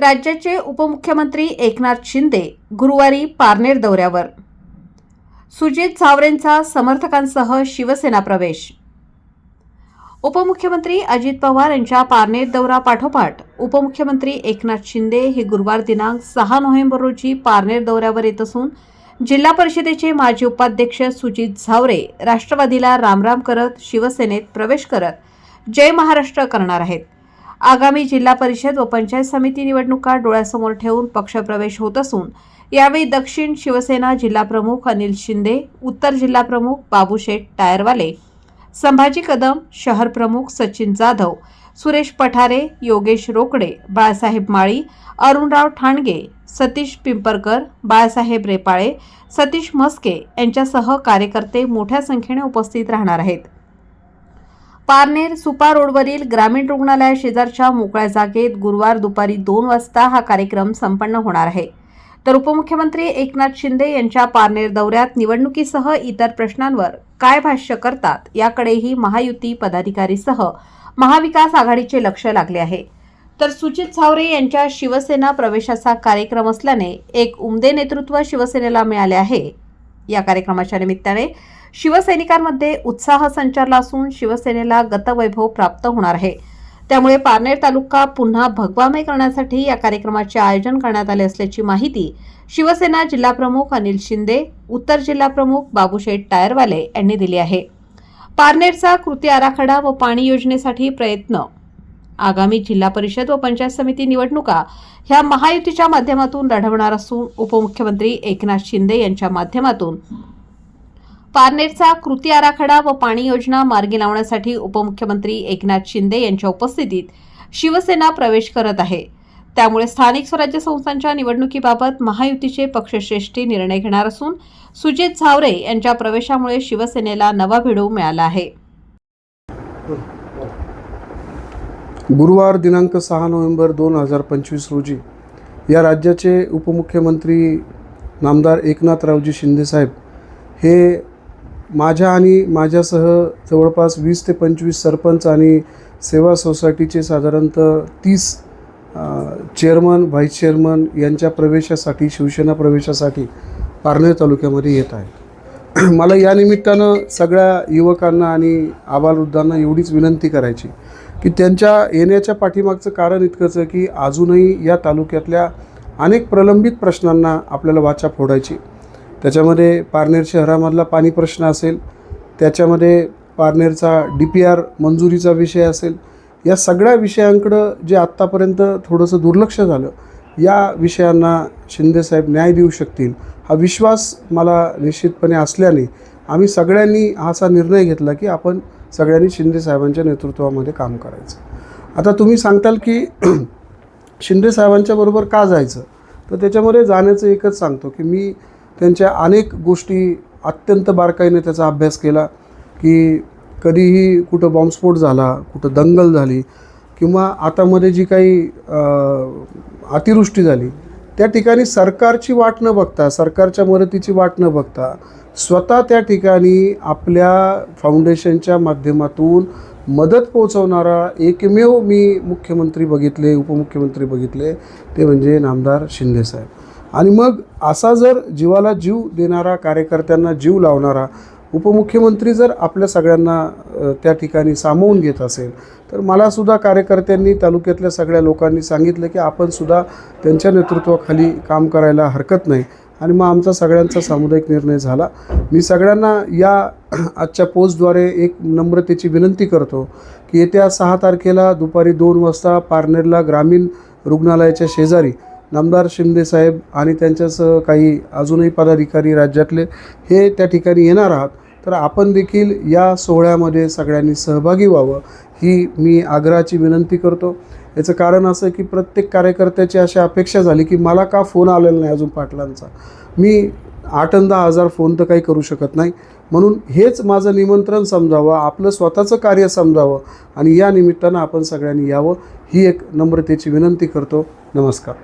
राज्याचे उपमुख्यमंत्री एकनाथ शिंदे गुरुवारी पारनेर दौऱ्यावर. सुजित झावरेंचा समर्थकांसह शिवसेना प्रवेश. उपमुख्यमंत्री अजित पवार यांच्या पारनेर दौरा पाठोपाठ उपमुख्यमंत्री एकनाथ शिंदे हे गुरुवार दिनांक सहा नोव्हेंबर रोजी पारनेर दौऱ्यावर येत असून जिल्हा परिषदेचे माजी उपाध्यक्ष सुजित झावरे राष्ट्रवादीला रामराम करत शिवसेनेत प्रवेश करत जय महाराष्ट्र करणार आहेत. आगामी जिल्हा परिषद व पंचायत समिती निवडणुका डोळ्यासमोर ठेवून पक्षप्रवेश होत असून यावेळी दक्षिण शिवसेना जिल्हाप्रमुख अनिल शिंदे उत्तर जिल्हाप्रमुख बाबूशेठ टायरवाले संभाजी कदम शहर प्रमुख सचिन जाधव सुरेश पठारे योगेश रोकडे बाळासाहेब माळी अरुणराव ठाणगे सतीश पिंपरकर बाळासाहेब रेपाळे सतीश म्हस्के यांच्यासह कार्यकर्ते मोठ्या संख्येने उपस्थित राहणार आहेत. पारनेर सुपा रोडवरील ग्रामीण रुग्णालया शेजारच्या मोकळ्या जागेत गुरुवार दुपारी दोन वाजता हा कार्यक्रम संपन्न होणार आहे. तर उपमुख्यमंत्री एकनाथ शिंदे यांच्या पारनेर दौऱ्यात निवडणुकीसह इतर प्रश्नांवर काय भाष्य करतात याकडेही महायुती पदाधिकारीसह महाविकास आघाडीचे लक्ष लागले आहे. तर सुजित छावरे यांच्या शिवसेना प्रवेशाचा कार्यक्रम असल्याने एक उमदे नेतृत्व शिवसेनेला मिळाले आहे. या कार्यक्रमाच्या निमित्ताने शिवसैनिकांमध्ये उत्साह संचारला असून शिवसेनेला गतवैभव प्राप्त होणार आहे. त्यामुळे पारनेर तालुका पुन्हा भगवामय करण्यासाठी या कार्यक्रमाचे आयोजन करण्यात आले असल्याची माहिती शिवसेना जिल्हाप्रमुख अनिल शिंदे उत्तर जिल्हाप्रमुख बाबूशेठ टायरवाले यांनी दिली आहे. पारनेरचा कृती आराखडा व पाणी योजनेसाठी प्रयत्न आगामी जिल्हा परिषद व पंचायत समिती निवडणुका ह्या महायुतीच्या माध्यमातून लढवणार असून उपमुख्यमंत्री एकनाथ शिंदे यांच्या माध्यमातून. पारनेरचा कृती आराखडा व पाणी योजना मार्गी लावण्यासाठी उपमुख्यमंत्री एकनाथ शिंदे यांच्या उपस्थितीत शिवसेना प्रवेश करत आहे. त्यामुळे स्थानिक स्वराज्य संस्थांच्या निवडणुकीबाबत महायुतीचे पक्षश्रेष्ठी निर्णय घेणार असून सुजित झावरे यांच्या प्रवेशामुळे शिवसेनेला नवा भिडू मिळाला आहे. गुरुवार दिनांक सहा नोव्हेंबर दोन हजार पंचवीस रोजी या राज्याचे उपमुख्यमंत्री नामदार एकनाथरावजी शिंदेसाहेब हे माझ्या आणि माझ्यासह जवळपास वीस ते पंचवीस सरपंच आणि सेवा सोसायटीचे साधारणतः तीस चेअरमन व्हाईस चेअरमन यांच्या प्रवेशासाठी शिवसेना प्रवेशासाठी पारनेर तालुक्यामध्ये येत आहे मला या निमित्तानं सगळ्या युवकांना आणि आबालवृद्धांना एवढीच विनंती करायची की त्यांच्या येण्याच्या पाठीमागचं कारण इतकंच आहे की अजूनही या तालुक्यातल्या अनेक प्रलंबित प्रश्नांना आपल्याला वाचा फोडायची. त्याच्यामध्ये पारनेर शहरामधला पाणी प्रश्न असेल त्याच्यामध्ये पारनेरचा डी पी आर मंजुरीचा विषय असेल या सगळ्या विषयांकडं जे आत्तापर्यंत थोडंसं दुर्लक्ष झालं या विषयांना शिंदेसाहेब न्याय देऊ शकतील. हा विश्वास मला निश्चितपणे असल्याने आम्ही सगळ्यांनी हा असा निर्णय घेतला की आपण सगळ्यांनी शिंदेसाहेबांच्या नेतृत्वामध्ये काम करायचं. आता तुम्ही सांगताल की शिंदेसाहेबांच्या बरोबर का जायचं? तर त्याच्यामध्ये जाण्याचं एकच सांगतो की मी त्यांच्या अनेक गोष्टी अत्यंत बारकाईने त्याचा अभ्यास केला की कधीही कुठं बॉम्बस्फोट झाला कुठं दंगल झाली किंवा आतामध्ये जी काही अतिवृष्टी झाली. त्या ठिकाणी सरकारची वाट न बघता सरकारच्या मदतीची वाट न बघता स्वतः त्या ठिकाणी आपल्या फाउंडेशनच्या माध्यमातून मदत पोहोचवणारा एकमेव मी मुख्यमंत्री बघितले उपमुख्यमंत्री बघितले ते म्हणजे नामदार शिंदेसाहेब आणि मग असा जर जीवाला जीव देणारा कार्यकर्त्यांना जीव लावणारा उपमुख्यमंत्री जर आपल्या सगळ्यांना त्या ठिकाणी सामावून घेत असेल तर मलासुद्धा कार्यकर्त्यांनी तालुक्यातल्या सगळ्या लोकांनी सांगितलं की आपणसुद्धा त्यांच्या नेतृत्वाखाली काम करायला हरकत नाही. आणि मग आमचा सगळ्यांचा सामुदायिक निर्णय झाला. मी सगळ्यांना या आजच्या पोस्टद्वारे एक नम्रतेची विनंती करतो की येत्या सहा तारखेला दुपारी दोन वाजता पारनेरला ग्रामीण रुग्णालयाच्या शेजारी नामदार शिंदेसाहेब आणि त्यांच्यासह काही अजूनही पदाधिकारी राज्यातले हे त्या ठिकाणी येणार आहात. तर आपण देखील या सोहळ्यामध्ये सगळ्यांनी सहभागी व्हावं ही मी आग्रहाची विनंती करतो. याचं कारण असं की प्रत्येक कार्यकर्त्याची अशी अपेक्षा झाली की मला का फोन आलेला नाही अजून पाटलांचा? मी आठ दहा हजार फोन तर काही करू शकत नाही. म्हणून हेच माझं निमंत्रण समजावं आपलं स्वतःचं कार्य समजावं आणि या निमित्तानं आपण सगळ्यांनी यावं ही एक नम्रतेची विनंती करतो. नमस्कार.